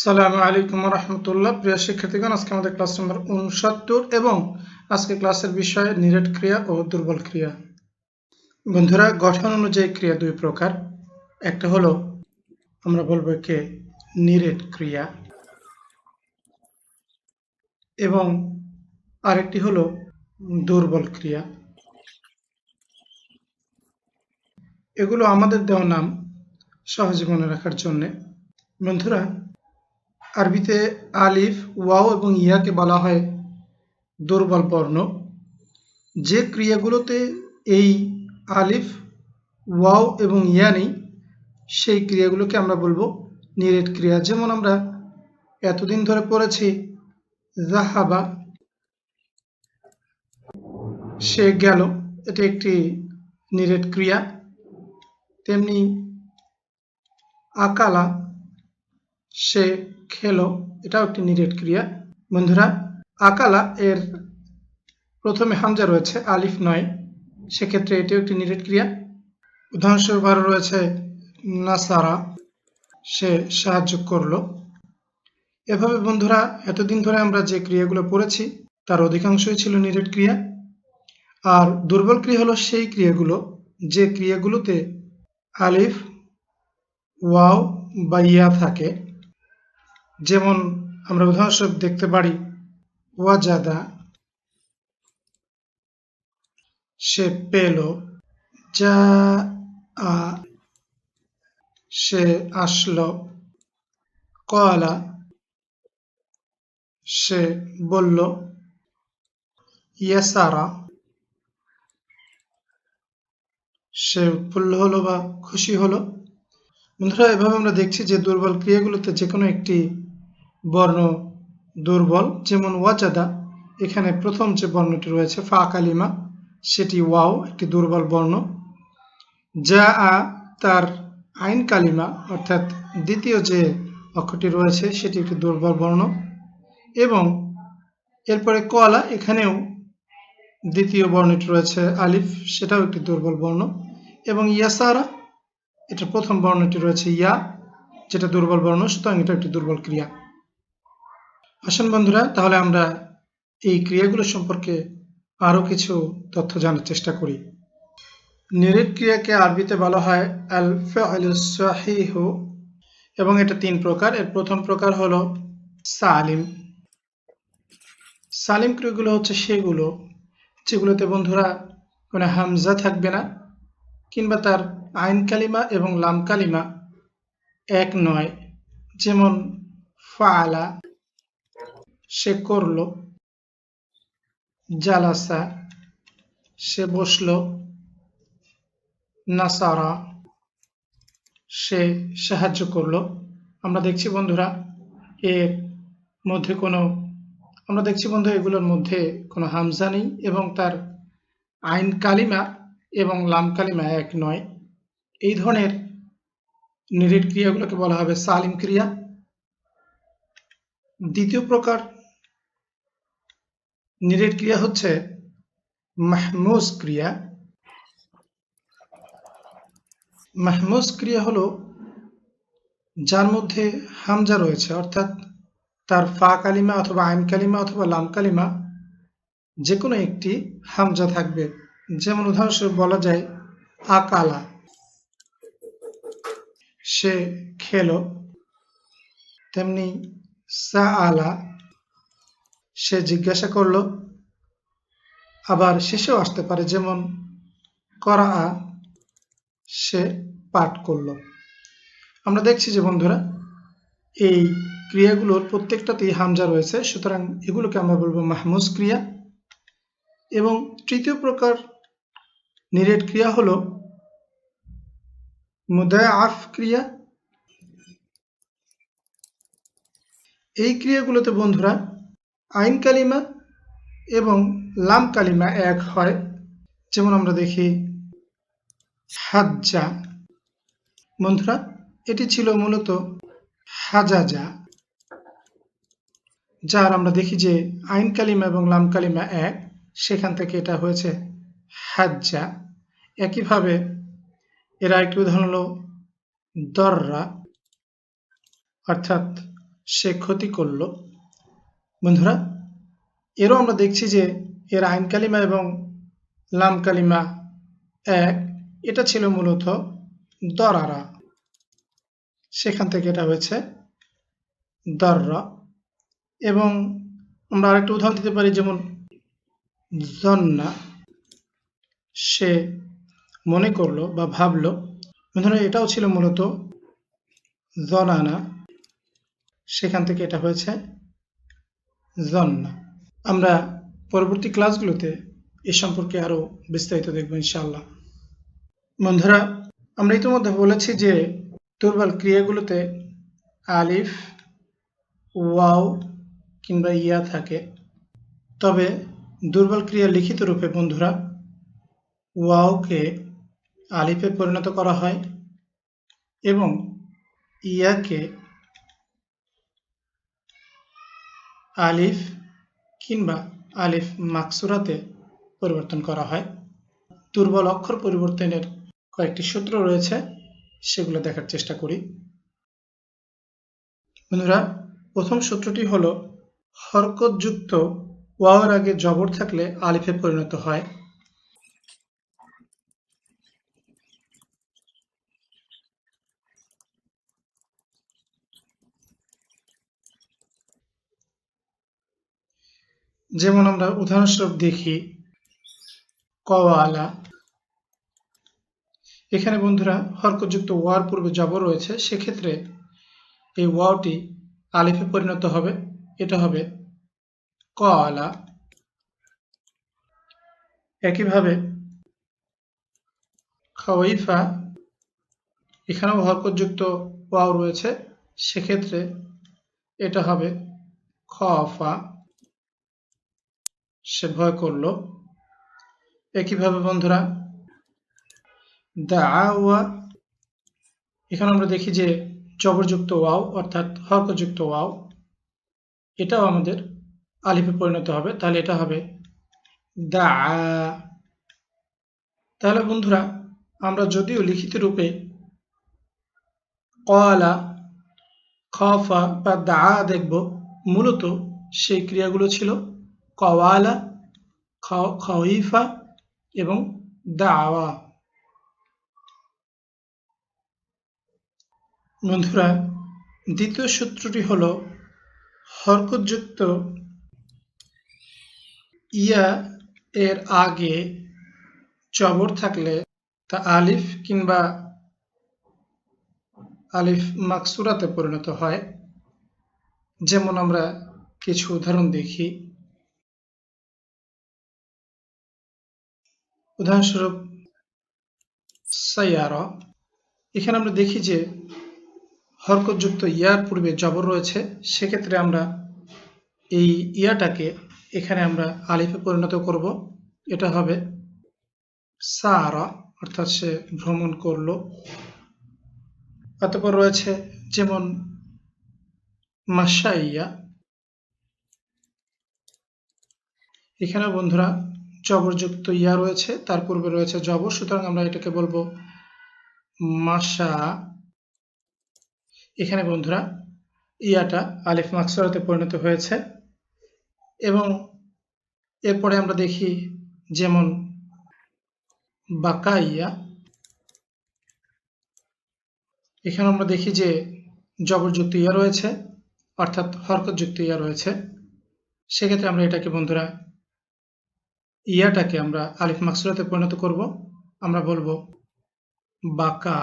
সালামু আলাইকুম রহমতুল্লাহ। প্রিয় শিক্ষার্থীগণ, আজকে আমাদের ক্লাস নম্বর উনসত্তর এবং আজকে ক্লাসের বিষয় নিরেট ক্রিয়া ও দুর্বল ক্রিয়া। বন্ধুরা, গঠন অনুযায়ী ক্রিয়া দুই প্রকার। একটা হলো, আমরা বলব একে নিরেট ক্রিয়া এবং আরেকটি হলো দুর্বল ক্রিয়া। এগুলো আমাদের দেওয়া নাম সহজে মনে রাখার জন্যে। বন্ধুরা আরবিতে আলিফ, ওয়াও এবং ইয়াকে বলা হয় দুর্বল বর্ণ। যে ক্রিয়াগুলোতে এই আলিফ, ওয়াও এবং ইয়া নেই, সেই ক্রিয়াগুলোকে আমরা বলব নিরেট ক্রিয়া। যেমন আমরা এতদিন ধরে পড়েছি জাহাবা সে গেল, এটি একটি নিরেট ক্রিয়া। তেমনি আকালা সে খেলো। এটাও একটি নিরেট ক্রিয়া। বন্ধুরা, আকালা এর প্রথমে হামজা রয়েছে, আলিফ নয়। সেক্ষেত্রে এটিও একটি নিরেট ক্রিয়া। উদাহরণস্বরূপ আরও রয়েছে, নাসারা। সে সাহায্য করল। এভাবে বন্ধুরা, এতদিন ধরে আমরা যে ক্রিয়াগুলো পড়েছি, তার অধিকাংশই ছিল নিরেট ক্রিয়া। আর দুর্বল ক্রিয়া হলো সেই ক্রিয়াগুলো, যে ক্রিয়াগুলোতে আলিফ, ওয়াও বা ইয়া থাকে। যেমন আমরা উদাহরণস্বরূপ দেখতে পারি, ওয়াজাদা, সে পেল যা সে আসলো কলা সে বলল, ইয়াসারা, সে উৎফুল্ল হলো বা খুশি হলো। বন্ধুরা, এভাবে আমরা দেখছি যে দুর্বল ক্রিয়াগুলোতে যে কোনো একটি বর্ণ দুর্বল, যেমন ওয়াজাদা, এখানে প্রথম যে বর্ণটি রয়েছে, ফা কালিমা, সেটি ওয়াও, একটি দুর্বল বর্ণ। যা আ তার আইন কালিমা, অর্থাৎ দ্বিতীয় যে অক্ষরটি রয়েছে, সেটি একটি দুর্বল বর্ণ। এবং এরপরে কলা, এখানেও দ্বিতীয় বর্ণটি রয়েছে, আলিফ, সেটাও একটি দুর্বল বর্ণ। এবং ইয়াসারা, এটা প্রথম বর্ণটি রয়েছে ইয়া, যেটা দুর্বল বর্ণ, সুতরাং এটা একটি দুর্বল ক্রিয়া। আসুন বন্ধুরা, তাহলে আমরা এই ক্রিয়াগুলো সম্পর্কে আরও কিছু তথ্য জানার চেষ্টা করি। নিরেট ক্রিয়াকে আরবিতে বলা হয় আল সাহিহু, এবং এটা তিন প্রকার। এর প্রথম প্রকার হলো সালিম। সালিম ক্রিয়াগুলো হচ্ছে সেগুলো যেগুলোতে বন্ধুরা কোনো হামজা থাকবে না, কিংবা তার আইন কালিমা এবং লাম কালিমা এক নয়। যেমন ফালা সে করল, জালাসা, সে বসল, নাসারা, সে সাহায্য করল। আমরা দেখছি বন্ধুরা, এর মধ্যে কোনো, আমরা দেখছি বন্ধু, এগুলোর মধ্যে কোনো হামজা নেই এবং তার আইন কালিমা এবং লাম কালিমা এক নয়। এই ধরনের নিরেট ক্রিয়াগুলোকে বলা হবে সালিম ক্রিয়া। দ্বিতীয় প্রকার নিরেট ক্রিয়া হচ্ছে মাহমুজ ক্রিয়া। মাহমুজ ক্রিয়া হলো যার মধ্যে হামজা রয়েছে, অর্থাৎ তার ফা কালিমা অথবা আইন কালিমা অথবা লাম কালিমা যে কোনো একটি হামজা থাকবে। যেমন উদাহরণস্বরূপ বলা যায়, আকালা, সে খেলো, তেমনি সা আলা সে জিজ্ঞাসা করল, আবার শেষেও আসতে পারে যেমন করা সে পাঠ করল। আমরা দেখছি যে বন্ধুরা, এই ক্রিয়াগুলোর প্রত্যেকটাতেই হামজা রয়েছে, সুতরাং এগুলোকে আমরা বলব মাহমুজ ক্রিয়া। এবং তৃতীয় প্রকার নিরেট ক্রিয়া হলো মুদায়াফ ক্রিয়া। এই ক্রিয়াগুলোতে বন্ধুরা আইন কালিমা এবং লাম কালিমা এক হয়। যেমন আমরা দেখি, হাজ্জা। বন্ধুরা, এটি ছিল মূলত হাজাজা, যার আমরা দেখি যে আইন কালিমা এবং লাম কালিমা এক, সেখান থেকে এটা হয়েছে হাজ্জা। একইভাবে এর আরেকটি উদাহরণ হলো দররা, অর্থাৎ সে ক্ষতি করল। বন্ধুরা, এরও আমরা দেখছি যে এর আইন কালিমা এবং লাম কালিমা এক, এটা ছিল মূলত দরারা। সেখান থেকে এটা হয়েছে দররা। এবং আমরা আরেকটা উদাহরণ দিতে পারি, যেমন জন্না। সে মনে করল বা ভাবলো, বন্ধুরা, এটাও ছিল মূলত জনানা। সেখান থেকে এটা হয়েছে জন্না আমরা পরবর্তী ক্লাসগুলোতে এ সম্পর্কে আরও বিস্তারিত দেখব ইনশাআল্লাহ। বন্ধুরা, আমরা ইতিমধ্যে বলেছি যে দুর্বল ক্রিয়াগুলোতে আলিফ, ওয়াও কিংবা ইয়া থাকে। তবে দুর্বল ক্রিয়া লিখিত রূপে বন্ধুরা, ওয়াওকে আলিফে পরিণত করা হয় এবং ইয়াকে আলিফ কিংবা আলিফ মাকসুরাতে পরিবর্তন করা হয়। দুর্বল অক্ষর পরিবর্তনের কয়েকটি সূত্র রয়েছে, সেগুলো দেখার চেষ্টা করি। বন্ধুরা, প্রথম সূত্রটি হল, হরকতযুক্ত ওয়াওয়ের আগে জবর থাকলে আলিফে পরিণত হয়। যেমন আমরা উদাহরণস্বরূপ দেখি, কওয়ালা। এখানে বন্ধুরা হরকতযুক্ত ওয়ার পূর্বে জবর রয়েছে, সেক্ষেত্রে এই ওয়াওটি আলিফে পরিণত হবে, এটা হবে কলা একইভাবে খাওয়াইফা, এখানেও হরকতযুক্ত ওয়াও রয়েছে, সেক্ষেত্রে এটা হবে খফা সে ভয় করল। একইভাবে বন্ধুরা? দাওয়া এখানে আমরা দেখি যে জবরযুক্ত ওয়াও অর্থাৎ হরকযুক্ত ওয়াও, এটাও আমাদের আলিফে পরিণত হবে। তাহলে এটা হবে দা তাহলে বন্ধুরা, আমরা যদিও লিখিত রূপে কলা খফা বা দা দেখব, মূলত সেই ক্রিয়াগুলো ছিল কওয়ালা খইফা এবং দাওয়া বন্ধুরা, দ্বিতীয় সূত্রটি হলো হরকতযুক্ত ইয়া এর আগে চবর থাকলে তা আলিফ কিংবা আলিফ মাকসুরাতে পরিণত হয়। যেমন আমরা কিছু উদাহরণ দেখি। উদাহরণস্বরূপ, সাইয়ারা। এখানে আমরা দেখি যে, হরকতযুক্ত ইয়ার পূর্বে জবর রয়েছে। সেক্ষেত্রে আমরা এই ইয়াটাকে এখানে আমরা আলিফে পরিণত করব। এটা হবে সারা, অর্থাৎ সে ভ্রমণ করল। অতপর রয়েছে যেমন মাসাইয়া এখানে বন্ধুরা জবরযুক্ত ইয়া রয়েছে, তার পূর্বে রয়েছে জবর, সুতরাং আমরা এটাকে বলব মাসা এখানে বন্ধুরা, ইয়াটা আলিফ মাকসরাতে পরিণত হয়েছে, এবং এরপরে আমরা দেখি যেমন বাকাইয়া এখানে আমরা দেখি যে জবরযুক্ত ইয়া রয়েছে, অর্থাৎ হরকতযুক্ত ইয়া রয়েছে। সেক্ষেত্রে আমরা এটাকে বন্ধুরা ইয়াটাকে আমরা আলিফ মাকসুরাতে পরিণত করব। আমরা বলব বাকা।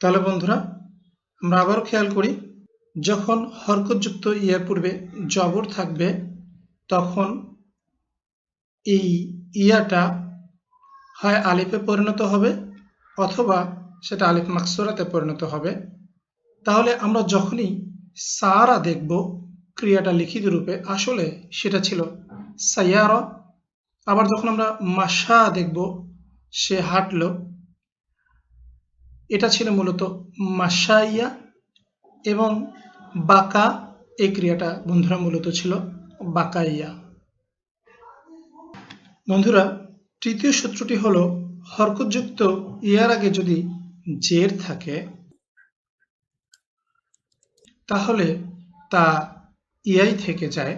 তাহলে বন্ধুরা, আমরা আবারও খেয়াল করি, যখন হরকতযুক্ত ইয়ার পূর্বে জবর থাকবে, তখন এই ইয়াটা হয় আলিফে পরিণত হবে অথবা সেটা আলিফ মাকসুরাতে পরিণত হবে। তাহলে আমরা যখনই সারা দেখব ক্রিয়াটা লিখিত রূপে আসলে সেটা ছিল সাইয়ার। আবার যখন আমরা মাসা দেখব, সে হাঁটল। এটা ছিল মূলত মাসাইয়া এবং বাকা। এই ক্রিয়াটা বন্ধুরা মূলত ছিল বাকাইয়া। বন্ধুরা, তৃতীয় সূত্রটি হলো, হরকতযুক্ত ইয়ার আগে যদি জের থাকে, তাহলে তা ইয়াই থেকে যায়।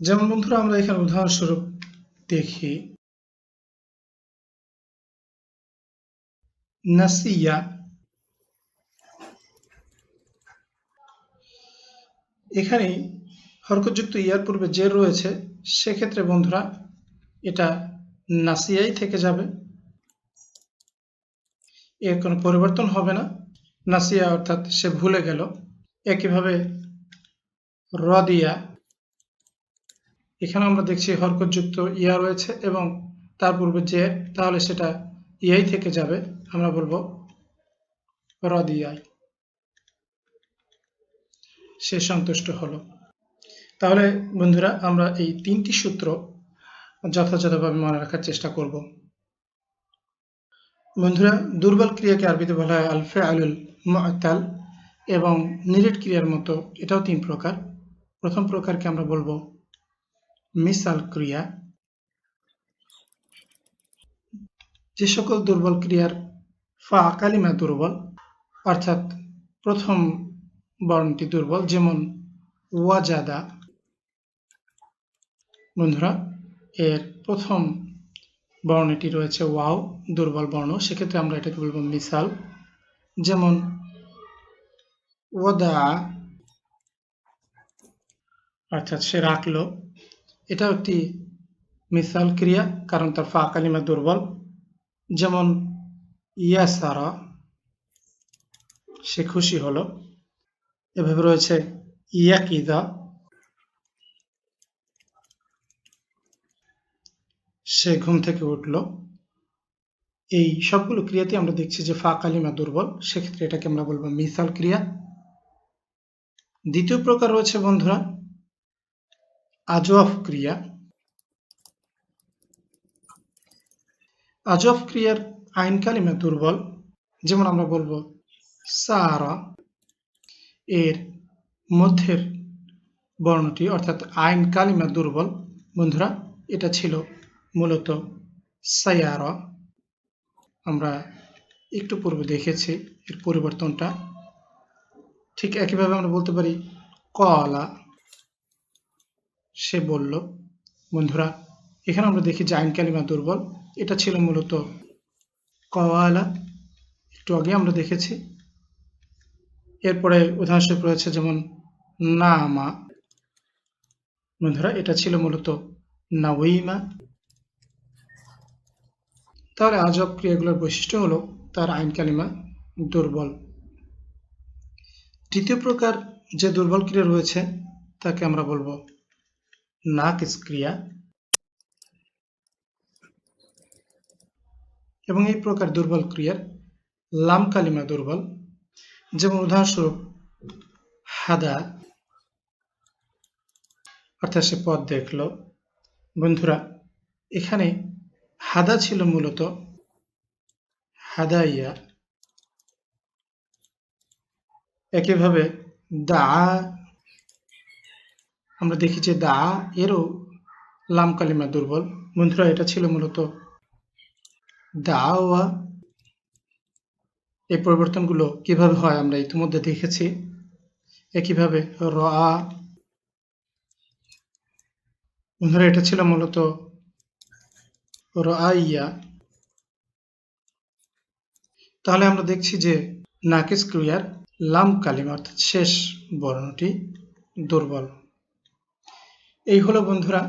যেমন বন্ধুরা, আমরা এখানে উদাহরণস্বরূপ দেখি, নাসিয়া, এখানে হরকতযুক্ত ইয়ার পূর্বে যে রয়েছে, সেক্ষেত্রে বন্ধুরা, এটা নাসিয়াই থেকে যাবে। এর কোনো পরিবর্তন হবে না। নাসিয়া অর্থাৎ সে ভুলে গেল। একইভাবে রদিয়া এখানে আমরা দেখছি হরকতযুক্ত ইয়া রয়েছে এবং তার পূর্বে যে, তাহলে সেটা ইয়াই থেকে যাবে, আমরা বলব রদিয়াই সে সন্তুষ্ট হলো। তাহলে বন্ধুরা, আমরা এই তিনটি সূত্র যথাযথভাবে মনে রাখার চেষ্টা করব। বন্ধুরা, দুর্বল ক্রিয়াকে আরবিতে বলা হয় আলফে আলুল মাতাল এবং নিরেট ক্রিয়ার মতো এটাও তিন প্রকার। প্রথম প্রকারকে আমরা বলব মিসাল ক্রিয়া। যে সকল দুর্বল ক্রিয়ার ফা কালিমা দুর্বল, অর্থাৎ প্রথম বর্ণটি দুর্বল, যেমন ওয়াজাদা। বন্ধুরা, এর প্রথম বর্ণটি রয়েছে ওয়াও, দুর্বল বর্ণ। সেক্ষেত্রে আমরা এটাকে বলব মিসাল। যেমন, ওদা, অর্থাৎ সে রাখল। এটাও একটি মিসাল ক্রিয়া, কারণ তার ফা কালিমা দুর্বল। যেমন ইয়া ইয়াসারা, সে খুশি হলো। এভাবে রয়েছে ইয়াকিদা সে ঘুম থেকে উঠল। এই সবগুলো ক্রিয়াতে আমরা দেখছি যে ফা কালিমা দুর্বল। সেক্ষেত্রে এটাকে আমরা বলব মিসাল ক্রিয়া। দ্বিতীয় প্রকার রয়েছে বন্ধুরা আজওয়াফ ক্রিয়া। আজফ ক্রিয়ার আইন কালিমা দুর্বল, যেমন আমরা বলব সারা এর মধ্যের বর্ণটি, অর্থাৎ আইন কালিমা দুর্বল। বন্ধুরা, এটা ছিল মূলত সায়ার। আমরা একটু পূর্বে দেখেছি এর পরিবর্তনটা। ঠিক একইভাবে আমরা বলতে পারি, কলা, সে বলল, বন্ধুরা, এখানে আমরা দেখি যে আইন কালিমা দুর্বল। এটা ছিল মূলত কওয়ালা একটু আগে আমরা দেখেছি। এরপরে উদাহরণস্বরূপ রয়েছে যেমন, নামা। বন্ধুরা, এটা ছিল মূলত নাওইমা তাহলে আজব ক্রিয়াগুলোর বৈশিষ্ট্য হলো তার আইন কালিমা দুর্বল। তৃতীয় প্রকার যে দুর্বল ক্রিয়া রয়েছে, তাকে আমরা বলব নাকিস ক্রিয়া। এবং এই প্রকার দুর্বল ক্রিয়ার লাম কালিমা দুর্বল। যেমন উদাহরণস্বরূপ, হাদা, অর্থাৎ সে পথ দেখল। বন্ধুরা, এখানে হাদা ছিল মূলত হাদাইয়া। একইভাবে দা, আমরা দেখি যে দা এরও লাম কালিমা দুর্বল। বন্ধুরা, এটা ছিল মূলত দাওয়া এই পরিবর্তনগুলো কীভাবে হয় আমরা ইতিমধ্যে দেখেছি। একইভাবে র। বন্ধুরা, এটা ছিল মূলত রাইয়া তাহলে আমরা দেখছি যে নাকিস ক্রিয়ার লাম কালিমা, অর্থাৎ শেষ বর্ণটি দুর্বল। এই হলো বন্ধুরা,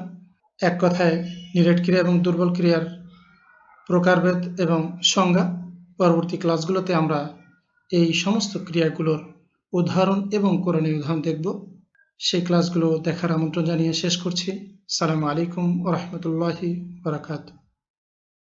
এক কথায় নিরেট ক্রিয়া এবং দুর্বল ক্রিয়ার প্রকারভেদ এবং সংজ্ঞা। পরবর্তী ক্লাসগুলোতে আমরা এই সমস্ত ক্রিয়াগুলোর উদাহরণ এবং করণীয় উদাহরণ দেখব। সেই ক্লাসগুলো দেখার আমন্ত্রণ জানিয়ে শেষ করছি। সালামু আলাইকুম ও রহমতুল্লাহি বারাকাতু